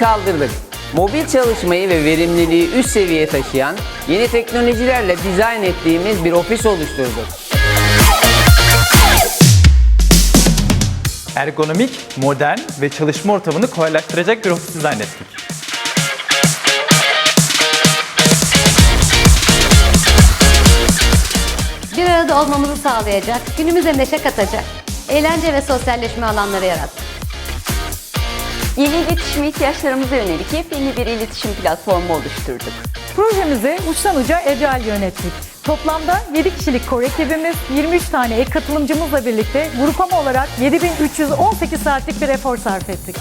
kaldırdık. Mobil çalışmayı ve verimliliği üst seviyeye taşıyan yeni teknolojilerle dizayn ettiğimiz bir ofis oluşturduk. Ergonomik, modern ve çalışma ortamını kolaylaştıracak bir ofis dizayn ettik. Bir arada olmamızı sağlayacak, günümüze neşe katacak, eğlence ve sosyalleşme alanları yarattık. Yeni iletişim ihtiyaçlarımıza yönelik yepyeni bir iletişim platformu oluşturduk. Projemizi uçtan uca Agile yönettik. Toplamda 7 kişilik core ekibimiz, 23 tane ek katılımcımızla birlikte grupama olarak 7318 saatlik bir efor sarf ettik.